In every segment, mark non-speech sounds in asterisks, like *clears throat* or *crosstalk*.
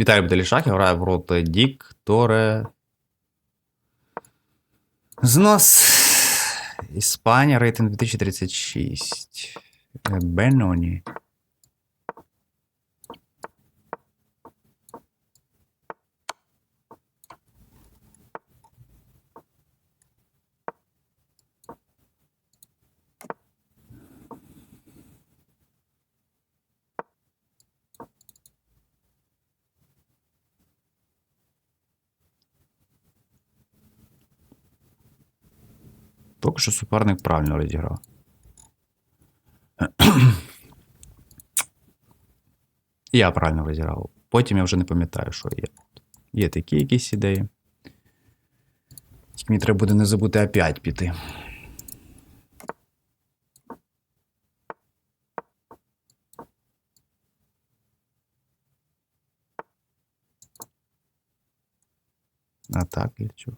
Віталій Бделішак, я граю проти Дікторе. Знос. Іспанія, рейтинг 2036. Е, Беноні. Поки що суперник правильно розіграв. *clears throat* Я правильно розіграв. Потім я вже не пам'ятаю, що є. Є такі якісь ідеї. Мені треба буде не забути опять піти. А так, для чого?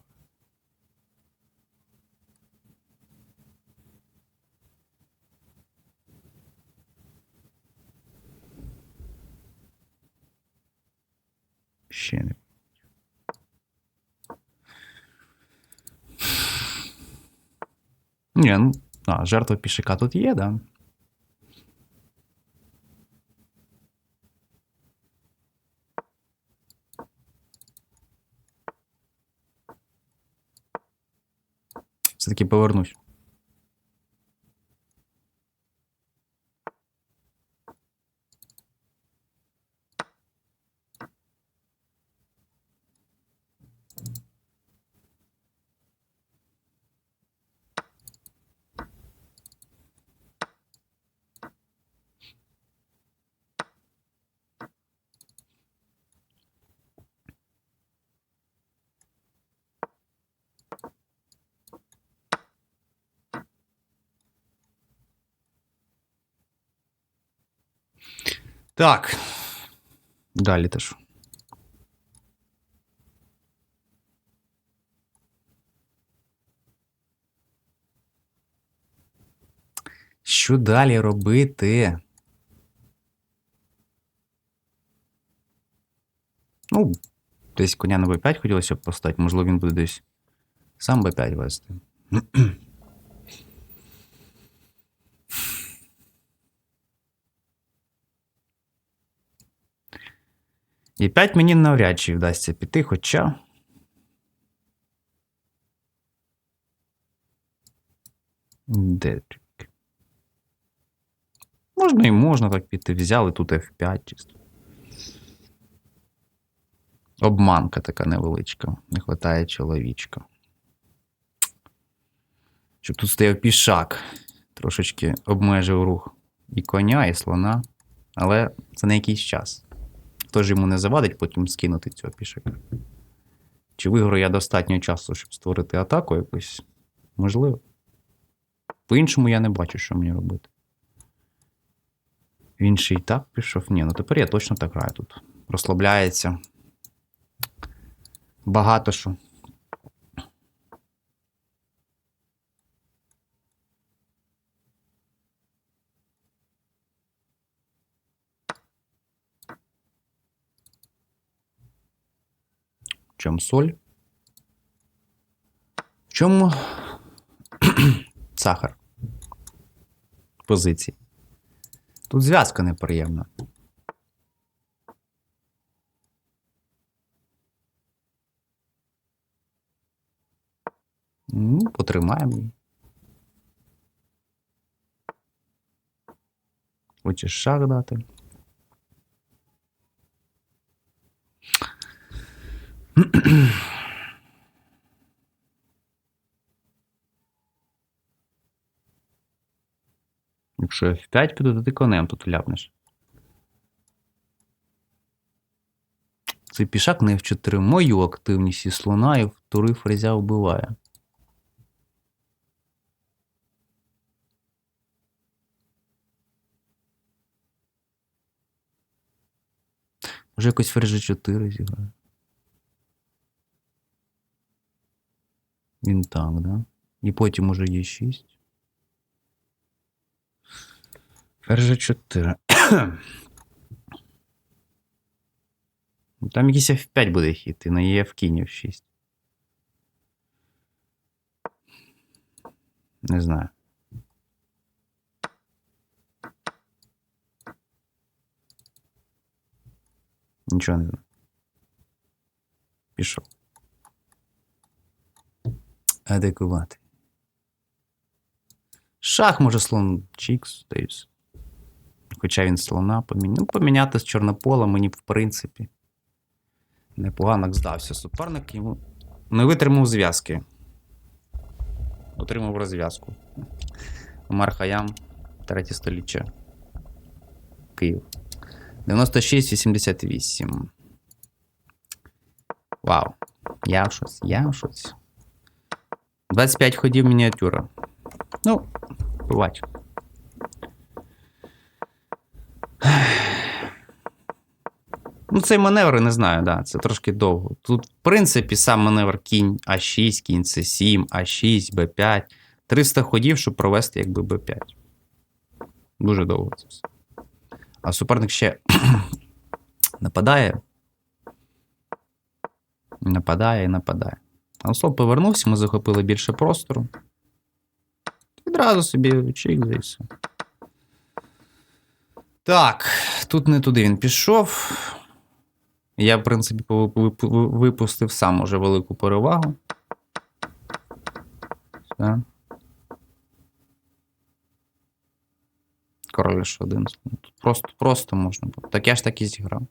Ще не. Ні, ну, а, жертва пішика тут є, да? Все-таки повернусь. Так. Далі теж. Що далі робити? Ну, десь коня на Б5 хотілося б поставити, можливо, він буде десь сам Б5 вести. І 5 мені навряд чи вдасться піти, хоча. Де? Можна і можна так піти. Взяли тут F5 чисто. Обманка така невеличка. Не вистачає чоловічка. Щоб тут стояв пішак. Трошечки обмежив рух і коня, і слона. Але це на якийсь час. Хто ж йому не завадить потім скинути цього пішака? Чи виграю я достатньо часу, щоб створити атаку якусь? Можливо. По-іншому я не бачу, що мені робити. Він ще й так пішов. Ні, ну тепер я точно так граю тут. Розслабляється. Багато що. Чому соль? В чому *clears throat* сахар? Позиції. Тут зв'язка неприємна. Ну, потримаємо її. Хочеш шах дати? Якщо F5 піду, то ти конем тут ляпнеш. Цей пішак на F4 мою активність і слона і втори фрезя вбиває. Може якось ферзь 4 зіграє. Він так, да? І потім уже є 6. Ферзь 4. Ну, Там якийсь F5 буде хід, і на ЄФ кінь F6. Не знаю. Нічого не знаю. Пішов. Адекувати. Шах може слон Чікс, та й все. Хоча він слона поміняв. Ну, поміняти з чорнопола мені, в принципі. Непогано здався суперник. Йому не витримав зв'язки. Отримав розв'язку. Умар Хаям, третє століття. Київ. 96-88. Вау. Я шоці, я шоці. 25 ходів мініатюра. Ну, бувач. Ну, цей маневр, не знаю, да, це трошки довго. Тут, в принципі, сам маневр кінь А6, кінь С7, А6, Б5. 300 ходів, щоб провести якби Б5. Дуже довго це все. А суперник ще *clears throat* нападає. Нападає і нападає. А слон повернувся, ми захопили більше простору. Відразу собі чик і все. Так, тут не туди він пішов. Я, в принципі, випустив сам уже велику перевагу. Все. Король ж один. Просто, просто можна було. Так я ж так і зіграв.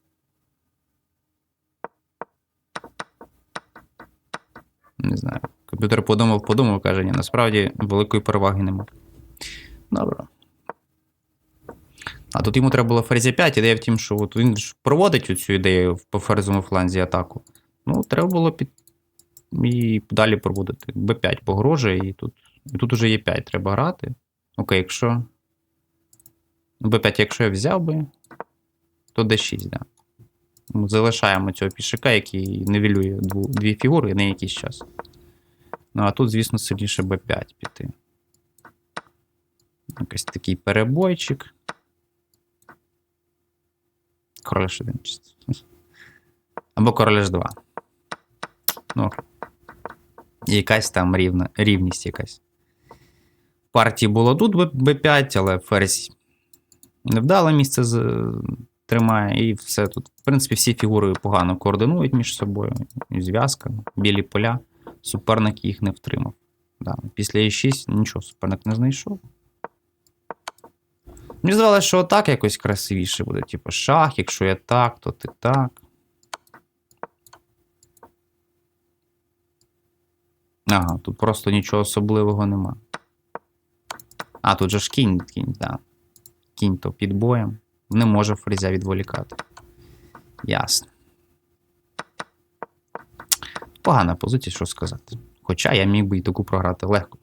Не знаю. Комп'ютер подумав, подумав, каже, ні, насправді великої переваги немає. Добре. А тут йому треба було ферзі 5, ідея в тім, що от він ж проводить цю ідею по ферзовому фланзі атаку. Ну, треба було під... і далі проводити. Б5 погрожує, і тут. І тут уже є 5 треба грати. Окей, якщо. Ну, Б5, якщо я взяв би, то Д6, да. Залишаємо цього пішака, який нивелює дву, дві фігури на якийсь час. Ну, а тут, звісно, сильніше Б5 піти. Якийсь такий перебойчик. Король H1. чисто. Або король H2. Ну, якась там рівна, рівність якась. Партії було тут Б5, але ферзь невдале місце тримає, і все тут. В принципі, всі фігури погано координують між собою. Зв'язка, білі поля. Суперник їх не втримав. Да. Після Е6 нічого суперник не знайшов. Мені здавалося, що отак якось красивіше буде. Типу, шах, якщо я так, то ти так. Ага, тут просто нічого особливого нема. А, тут же ж кінь, кінь, так. Кінь то під боєм. Не може фрезя відволікати. Ясно. Погана позиція, що сказати. Хоча я міг би і таку програти легко.